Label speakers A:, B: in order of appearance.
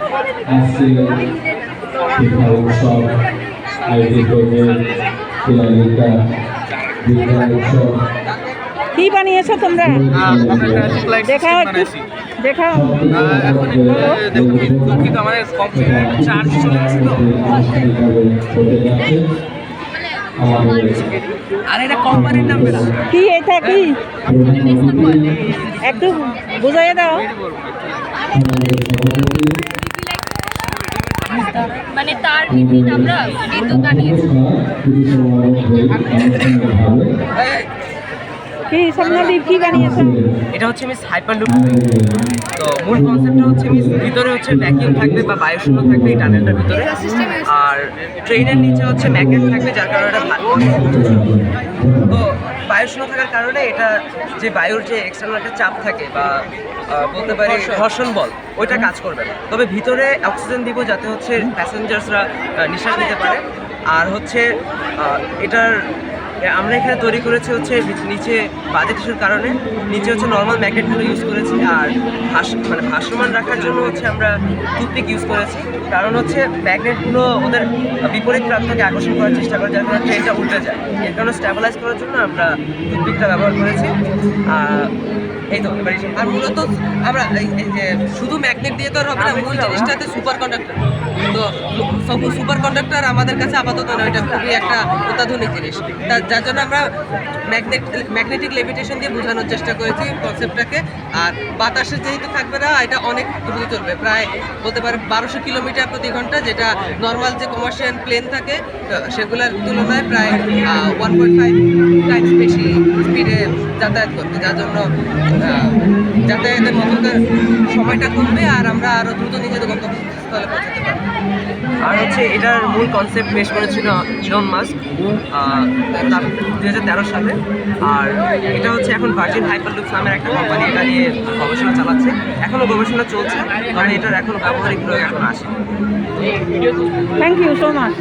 A: আজকে শিক্ষা উৎসব আয়োজিত হয়ে শিলালিকা বিজ্ঞান উৎসব
B: কি বানিয়েছো তোমরা? দেখাও একটু দেখাও।
C: কিন্তু আমাদের চার্জ চলে গেছে তো আর এটা কোম্পানির নাম
B: কি এটা কি? একটু বুঝাইয়ে দাও।
D: ভিত্তিতে আমরা বিদ্যুৎ আনিয়েছি
B: কি স্বপ্নদীপ কি বানিয়েছেন?
C: এটা হচ্ছে মিস হাইপার লুপ কনসেপ্টটা হচ্ছে ভিতরে হচ্ছে ভ্যাকিউম থাকবে বা বায়ুশূন্য থাকবে এই টানেলটার ভিতরে। আর ট্রেনের নিচে হচ্ছে ম্যাগনেট থাকবে যার কারণে এটা ভালো। তো বায়ুশূন্য থাকার কারণে এটা যে বায়ুর যে এক্সটার্নাল একটা চাপ থাকে বা বলতে পারি ঘর্ষণ। বল ওইটা কাজ করবে না। তবে ভিতরে অক্সিজেন দিব যাতে হচ্ছে প্যাসেঞ্জার্সরা নিঃশ্বাস নিতে পারে। আর হচ্ছে এটার আমরা এখানে তৈরি করেছি হচ্ছে নিচে বাজেট ইস্যুর কারণে। নিচে হচ্ছে নর্মাল ম্যাগনেটগুলো ইউজ করেছি। আর ভাস মানে ভাসমান রাখার জন্য হচ্ছে আমরা টুথপিক ইউজ করেছি। কারণ হচ্ছে ম্যাগনেটগুলো ওদের বিপরীত প্রান্তকে আকর্ষণ করার চেষ্টা করে, যাতে ট্রেনটা উল্টে যায়। এর কারণে স্ট্যাবিলাইজ করার জন্য আমরা টুথপিকটা ব্যবহার করেছি। আর এই তো, এবার
E: আর মূলত আমরা এই যে শুধু ম্যাগনেট দিয়ে তো আর হবে না, মূল জিনিসটাতে সুপার কন্ডাক্টর তো সুপার কন্ডাক্টর আমাদের কাছে আপাতত এটা খুবই একটা অত্যাধুনিক জিনিস। তার যার জন্য আমরা ম্যাগনেট ম্যাগনেটিক লেভিটেশন দিয়ে বোঝানোর চেষ্টা করেছি কনসেপ্টটাকে আর বাতাসে যেহেতু থাকবে না, এটা অনেক দ্রুত চলবে। প্রায় বলতে পারে বারোশো কিলোমিটার প্রতি ঘণ্টা, যেটা নর্মাল যে কমার্শিয়াল প্লেন থাকে সেগুলোর তুলনায় প্রায় ওয়ান পয়েন্ট ফাইভ টাইমস বেশি স্পিডে যাতায়াত করবে। যার জন্য যাতায়াতের মধ্যকার সময়টা কমবে আর আমরা আরও দ্রুত নিজেদের গন্তব্যস্থলে পৌঁছাতে পারব।
C: আর হচ্ছে এটার মূল কনসেপ্ট পেশ করেছিল ইলন মাস্ক দু হাজার তেরো সালে। আর এটা হচ্ছে এখন ভার্জিন হাইপারলুপ নামের একটা কোম্পানি এটা নিয়ে গবেষণা চালাচ্ছে। এখনও গবেষণা চলছে কারণ এটার এখনও ব্যবহারিক প্রয়োগ এখন আসে
B: থ্যাংক ইউ সো মাচ